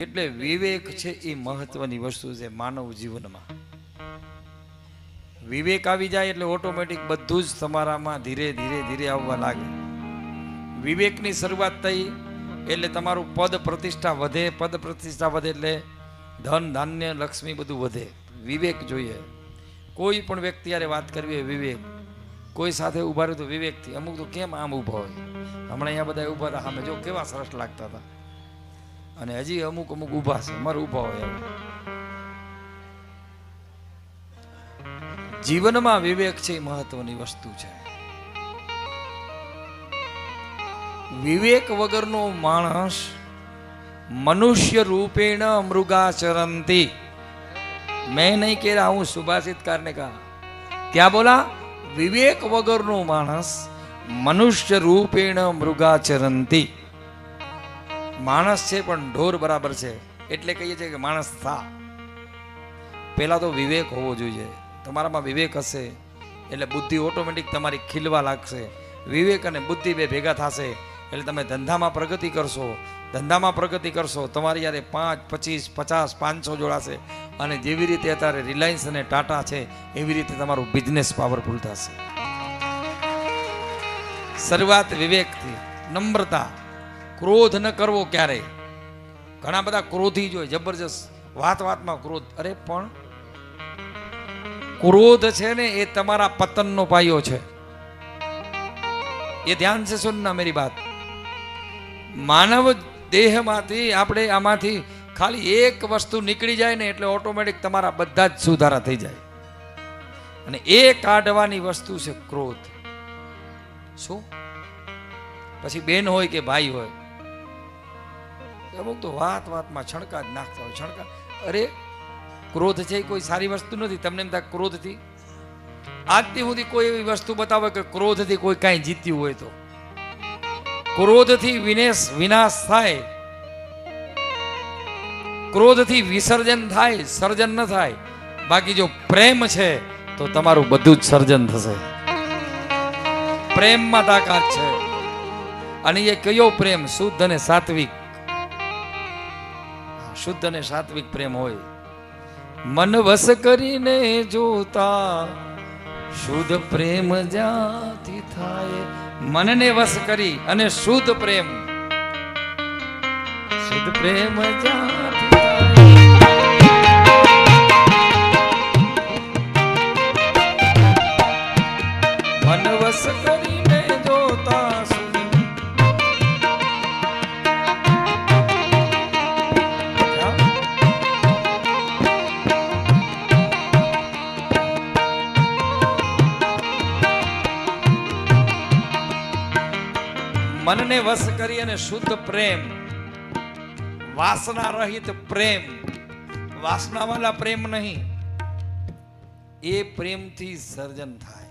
એટલે વિવેક છે એ મહત્વની વસ્તુ છે માનવ જીવનમાં. વિવેક આવી જાય એટલે ઓટોમેટિક બધું જ તમારામાં ધીરે ધીરે ધીરે આવવા લાગે. વિવેકની શરૂઆત થઈ એટલે તમારું પદ પ્રતિષ્ઠા વધે, પદ પ્રતિષ્ઠા વધે એટલે ધન, ધાન્ય, લક્ષ્મી બધું વધે. વિવેક જોઈએ. કોઈ પણ વ્યક્તિ યારે વાત કરવી હોય વિવેક, કોઈ સાથે ઊભા રહ્યું તો વિવેકથી, અમુક તો કેમ આમ ઊભા હોય? હમણાં અહીંયા બધા ઊભા હતા, સામે જો કેવા સરસ લાગતા હતા. અને હજી અમુક અમુક ઊભા છે. અમારે ઊભા હોય જીવનમાં વિવેક છે એ મહત્વની વસ્તુ છે. વિવેક વગરનો માણસ મનુષ્ય રૂપેણ મૃગાચરંતી. મેં નહીં કેરા, હું સુભાષિત કારને કહા. ત્યાં બોલા, વિવેક વગરનો માણસ મનુષ્ય રૂપેણ મૃગાચરંતી. માણસ છે, પણ ઢોર બરાબર છે. એટલે કહીએ છીએ કે માણસ થા. પહેલાં તો વિવેક હોવો જોઈએ. તમારામાં વિવેક હશે, એટલે બુદ્ધિ ઓટોમેટિક તમારી ખીલવા લાગશે. વિવેક અને બુદ્ધિ બે ભેગા થશે, એટલે તમે ધંધામાં પ્રગતિ કરશો. ધંધામાં પ્રગતિ કરશો, તમારી યારે પાંચ, પચીસ, પચાસ, પાંચસો જોડાશે અને જેવી રીતે અત્યારે રિલાયન્સ અને ટાટા છે, એવી રીતે તમારું બિઝનેસ પાવરફુલ થશે. શરૂઆત વિવેકથી, નમ્રતા. ક્રોધ ન કરવો ક્યારેય. ઘણા બધા ક્રોધી જ હોય, જબરજસ્ત, વાત વાતમાં ક્રોધ. અરે પણ ક્રોધ છે ને એ તમારા પતનનો પાયો છે. એ ધ્યાન છે સુનના મેરી વાત. માનવ દેહમાંથી આપણે આમાંથી ખાલી એક વસ્તુ નીકળી જાય ને એટલે ઓટોમેટિક તમારા બધા જ સુધારા થઈ જાય. અને એ કાઢવાની વસ્તુ છે ક્રોધ. શું? પછી બેન હોય કે ભાઈ હોય અમુક તો વાત વાતમાં છણકા જ નાખતા હોય છણકા અરે, ક્રોધ છે કોઈ સારી વસ્તુ નથી, તમને એમ થાય ક્રોધથી? આજથી સુધી કોઈ એવી વસ્તુ બતાવે કે ક્રોધથી કોઈ કાંઈ જીત્યું હોય તો. ક્રોધથી વિનેશ, વિનાશ થાય. ક્રોધથી વિસર્જન થાય, સર્જન ન થાય. બાકી જો પ્રેમ છે, તો તમારું બધું જ સર્જન થશે. પ્રેમમાં તાકાત છે. અને એ કયો પ્રેમ? શુદ્ધ અને સાત્વિક. શુદ્ધ અને સાત્વિક પ્રેમ હોય. મન વસ કરીને જોતા શુદ્ધ પ્રેમ જ્યાંથી થાય. મનને વશ કરી અને શુદ્ધ પ્રેમ. શુદ્ધ પ્રેમ જ્યાંથી થાય. મન વસ કરીને જોતા મનને વશ કરી અને શુદ્ધ પ્રેમ, વાસના રહિત પ્રેમ વાસના વાળા પ્રેમ નહીં, એ પ્રેમથી સર્જન થાય.